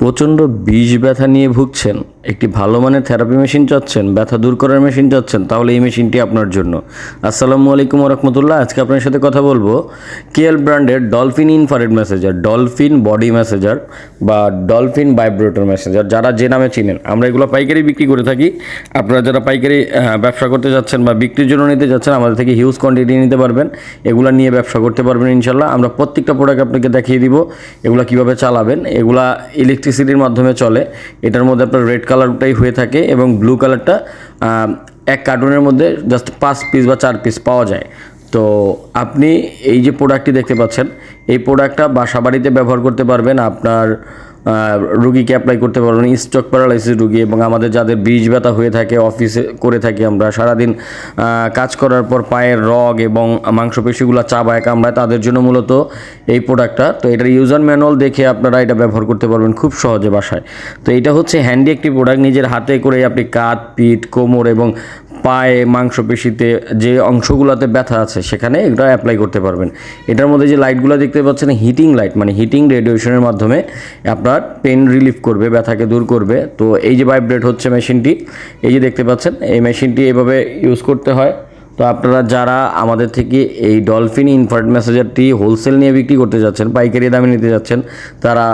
প্রচণ্ড বিষ ব্যথা নিয়ে ভুগছেন। একটি ভালো মানের থেরাপি মেশিন চাচ্ছেন, ব্যথা দূর করার মেশিন চাচ্ছেন, তাহলে এই মেশিনটি আপনার জন্য। আসসালামু আলাইকুম রহমতুল্লাহ আজকে আপনার সাথে কথা বলব কেএল ব্র্যান্ডের Dolphin infrared massager Dolphin body massager বা ডলফিন ভাইব্রেটর মেসেজার যারা যে নামে চিনেন, আমরা এগুলো পাইকারি বিক্রি করে থাকি। আপনারা যারা পাইকারি ব্যবসা করতে যাচ্ছেন বা বিক্রির জন্য নিতে যাচ্ছেন, আমাদের থেকে হিউজ কোয়ান্টিটি নিতে পারবেন। এগুলা নিয়ে ব্যবসা করতে পারবেন ইনশাল্লাহ। আমরা প্রত্যেকটা প্রোডাক্ট আপনাকে দেখিয়ে দিব, এগুলা কীভাবে চালাবেন। এগুলা ইলেকট্রিসিটির মাধ্যমে চলে। এটার মধ্যে আপনার রেড কালারটাই হয়ে থাকে এবং ব্লু কালারটা এক কার্টুনের মধ্যে জাস্ট পাঁচ পিস বা চার পিস পাওয়া যায়। তো আপনি এই যে প্রোডাক্টটি দেখতে পাচ্ছেন, এই প্রোডাক্টটা বাসা বাড়িতে ব্যবহার করতে পারবেন আপনার রুগীকে অ্যাপ্লাই করতে পারবেন স্ট্রোক প্যারালাইসিস রুগী এবং আমাদের যাদের বীজ ব্যথা হয়ে থাকে অফিসে করে থাকি আমরা, সারাদিন কাজ করার পর পায়ের রগ এবং মাংসপেশিগুলো চাবায় কামড়ায়, তাদের জন্য মূলত এই প্রোডাক্টটা তো এটার ইউজার ম্যানুয়াল দেখে আপনারা এটা ব্যবহার করতে পারবেন খুব সহজে বাসায়। তো এটা হচ্ছে হ্যান্ডি একটি প্রোডাক্ট নিজের হাতে করে আপনি কাঁধ পিঠ, কোমর এবং পায়ে মাংসপেশিতে যে অংশগুলোতে ব্যথা আছে, সেখানে এটা অ্যাপ্লাই করতে পারবেন। এটার মধ্যে যে লাইটগুলো দেখতে পাচ্ছেন হিটিং লাইট মানে হিটিং রেডিয়েশনের মাধ্যমে আপনার পেন রিলিফ করবে, ব্যথাকে দূর করবে। তো এই যে ভাইব্রেট হচ্ছে মেশিনটি, এই যে দেখতে পাচ্ছেন, এই মেশিনটি এভাবে ইউজ করতে হয়। তো আপনারা যারা আমাদের থেকে এই ডলফিন ইনফার্ট মেসেজারটি হোলসেল নিয়ে বিক্রি করতে যাচ্ছেন, পাইকারি দামে নিতে যাচ্ছেন, তারা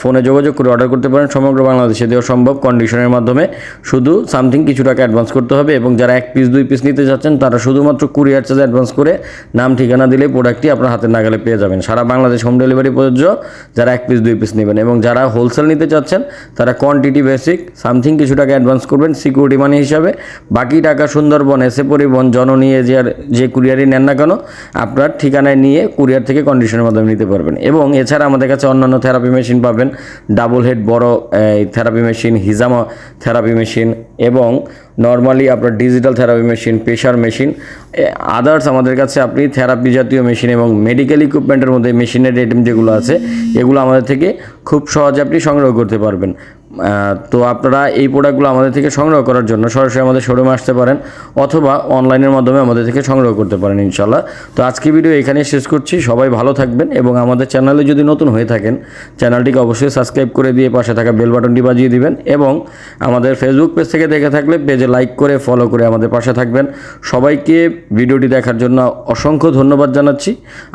ফোনে যোগাযোগ করে অর্ডার করতে পারেন। সমগ্র বাংলাদেশে দেওয়া সম্ভব কন্ডিশনের মাধ্যমে। শুধু সামথিং কিছু টাকা অ্যাডভান্স করতে হবে এবং যারা এক পিস দুই পিস নিতে চাচ্ছেন তারা শুধুমাত্র কুরিয়ার চার্জ অ্যাডভান্স করে নাম, ঠিকানা দিলে প্রোডাক্টটি আপনার হাতের নাগালে পেয়ে যাবেন। সারা বাংলাদেশ হোম ডেলিভারি প্রযোজ্য। যারা এক পিস দুই পিস নেবেন এবং যারা হোলসেল নিতে চাচ্ছেন, তারা কোয়ান্টিটি বেসিক সামথিং কিছু টাকা অ্যাডভান্স করবেন সিকিউরিটি মানি হিসাবে। বাকি টাকা সুন্দরবন, এসে পরিবহন, জননী যে যে কুরিয়ারই নেন না কেন, আপনার ঠিকানায় নিয়ে কুরিয়ার থেকে কন্ডিশনের মাধ্যমে নিতে পারবেন। এবং এছাড়া আমাদের কাছে অন্যান্য থেরাপি মেশিন পাবেন ডাবল হেড বড় থেরাপি মেশিন হিজামা থেরাপি মেশিন এবং নর্মালি আপনার digital therapy machine pressure machine others আমাদের কাছে আপনি থেরাপি জাতীয় মেশিন এবং মেডিকেল ইকুইপমেন্টের মধ্যে মেশিনের আইটেম যেগুলো আছে, এগুলো আমাদের থেকে খুব সহজে আপনি সংগ্রহ করতে পারবেন। তো আপনারা এই প্রোডাক্টগুলো আমাদের থেকে সংগ্রহ করার জন্য সরাসরি আমাদের শোরুমে আসতে পারেন অথবা অনলাইনের মাধ্যমে আমাদের থেকে সংগ্রহ করতে পারেন ইনশাল্লাহ তো আজকে ভিডিও এখানে শেষ করছি। সবাই ভালো থাকবেন এবং আমাদের চ্যানেলে যদি নতুন হয়ে থাকেন চ্যানেলটিকে অবশ্যই সাবস্ক্রাইব করে দিয়ে পাশে থাকা বেল বাটনটি বাজিয়ে দিবেন এবং আমাদের ফেসবুক পেজ থেকে দেখে থাকলে পেজে লাইক করে ফলো করে আমাদের পাশে থাকবেন। সবাইকে ভিডিওটি দেখার জন্য অসংখ্য ধন্যবাদ জানাচ্ছি।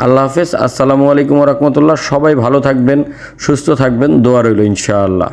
আল্লাহ হাফেজ। আসসালামু আলাইকুম রহমতুল্লাহ। সবাই ভালো থাকবেন, সুস্থ থাকবেন। দোয়া রইল ইনশাআল্লাহ।